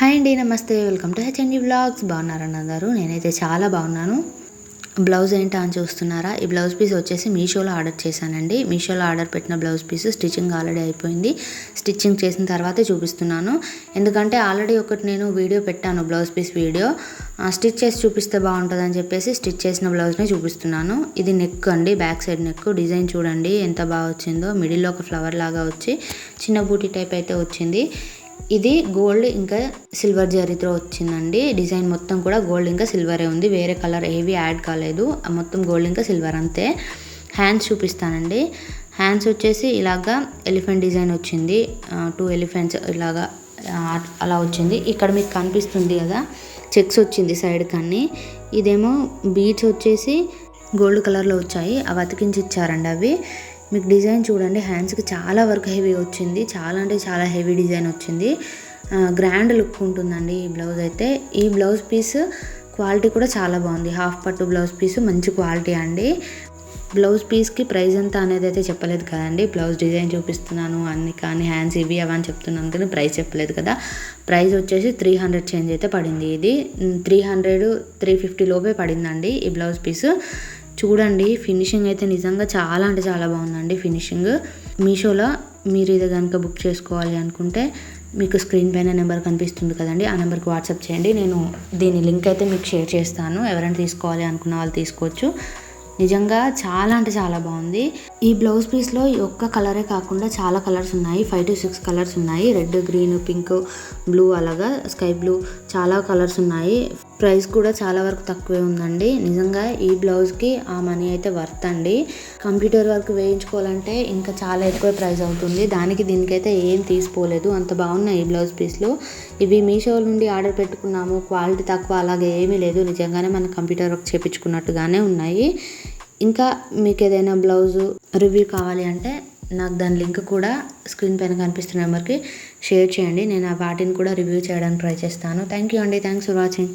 Hi అండి నమస్తే. Welcome to HMD blogs. బాగున్నారని అందరూ నేనైతే చాలా బాగున్నాను. బ్లౌజ్ ఏంటా అని చూస్తున్నారా? ఈ బ్లౌజ్ పీస్ వచ్చేసి మీషోలో ఆర్డర్ చేశానండి. మీషోలో ఆర్డర్ పెట్టిన బ్లౌజ్ పీస్ స్టిచ్చింగ్ ఆల్రెడీ అయిపోయింది. స్టిచ్చింగ్ చేసిన తర్వాతే చూపిస్తున్నాను. ఎందుకంటే ఆల్రెడీ ఒకటి నేను వీడియో పెట్టాను బ్లౌజ్ పీస్ వీడియో. స్టిచ్ చేసి చూపిస్తే బాగుంటుందని చెప్పేసి స్టిచ్ చేసిన బ్లౌజ్ని చూపిస్తున్నాను. ఇది నెక్ అండి బ్యాక్ సైడ్ నెక్. డిజైన్ చూడండి ఎంత బాగా వచ్చిందో. మిడిల్లో ఒక ఫ్లవర్ లాగా వచ్చి చిన్న బూటీ టైప్ అయితే వచ్చింది. ఇది గోల్డ్ ఇంకా సిల్వర్ జరీతో వచ్చిందండి. డిజైన్ మొత్తం కూడా గోల్డ్ ఇంకా సిల్వరే ఉంది. వేరే కలర్ ఏవి యాడ్ కాలేదు. మొత్తం గోల్డ్ ఇంకా సిల్వర్ అంతే. హ్యాండ్స్ చూపిస్తానండి. హ్యాండ్స్ వచ్చేసి ఇలాగా ఎలిఫెంట్ డిజైన్ వచ్చింది. టూ ఎలిఫెంట్స్ ఇలాగా అలా వచ్చింది. ఇక్కడ మీకు కనిపిస్తుంది కదా చెక్స్ వచ్చింది సైడ్ కానీ ఇదేమో బీచ్ వచ్చేసి గోల్డ్ కలర్లో వచ్చాయి. అవి అతికించి ఇచ్చారండి అవి. మీకు డిజైన్ చూడండి హ్యాండ్స్కి చాలా వరకు హెవీ వచ్చింది. చాలా అంటే చాలా హెవీ డిజైన్ వచ్చింది. గ్రాండ్ లుక్ ఉంటుందండి ఈ బ్లౌజ్ అయితే. ఈ బ్లౌజ్ పీస్ క్వాలిటీ కూడా చాలా బాగుంది. హాఫ్ పట్టు బ్లౌజ్ పీస్ మంచి క్వాలిటీ అండి. బ్లౌజ్ పీస్కి ప్రైస్ ఎంత అనేది అయితే చెప్పలేదు కదండి. బ్లౌజ్ డిజైన్ చూపిస్తున్నాను అన్ని కానీ హ్యాండ్స్ ఇవి అవి అని చెప్తున్నాను కానీ ప్రైస్ చెప్పలేదు కదా. ప్రైస్ వచ్చేసి త్రీ హండ్రెడ్ చేంజ్ అయితే పడింది ఇది. త్రీ హండ్రెడ్ త్రీ ఫిఫ్టీ లోపే పడిందండి ఈ బ్లౌజ్ పీస్ చూడండి ఫినిషింగ్ అయితే నిజంగా చాలా అంటే చాలా బాగుందండి ఫినిషింగ్ మీషోలో మీరు ఇది కనుక బుక్ చేసుకోవాలి అనుకుంటే మీకు స్క్రీన్ పైన నెంబర్ కనిపిస్తుంది కదండి ఆ నెంబర్కి వాట్సాప్ చేయండి. నేను దీని లింక్ అయితే మీకు షేర్ చేస్తాను. ఎవరైనా తీసుకోవాలి అనుకున్న వాళ్ళు తీసుకోవచ్చు. నిజంగా చాలా అంటే చాలా బాగుంది. ఈ బ్లౌజ్ పీస్లో ఈ ఒక్క కలరే కాకుండా చాలా కలర్స్ ఉన్నాయి. ఫైవ్ టు సిక్స్ కలర్స్ ఉన్నాయి. రెడ్ గ్రీన్ పింక్ బ్లూ అలాగా స్కై బ్లూ చాలా కలర్స్ ఉన్నాయి. ప్రైస్ కూడా చాలా వరకు తక్కువే ఉందండి. నిజంగా ఈ బ్లౌజ్కి ఆ మనీ అయితే వర్త్ అండి. కంప్యూటర్ వర్క్ వేయించుకోవాలంటే ఇంకా చాలా ఎక్కువ ప్రైస్ అవుతుంది. దానికి దీనికైతే ఏం తీసుకోలేదు. అంత బాగున్నాయి ఈ బ్లౌజ్ పీస్లో. ఇవి మీషో నుండి ఆర్డర్ పెట్టుకున్నాము. క్వాలిటీ తక్కువ అలాగే ఏమీ లేదు. నిజంగానే మన కంప్యూటర్ వర్క్ చేపించుకున్నట్టుగానే ఉన్నాయి. ఇంకా మీకు ఏదైనా బ్లౌజు రివ్యూ కావాలి అంటే నాకు దాని లింక్ కూడా స్క్రీన్ పైన కనిపిస్తున్న నెంబర్కి షేర్ చేయండి. నేను ఆ వాటిని కూడా రివ్యూ చేయడానికి ట్రై చేస్తాను. థ్యాంక్ యూ అండి. Thanks for watching.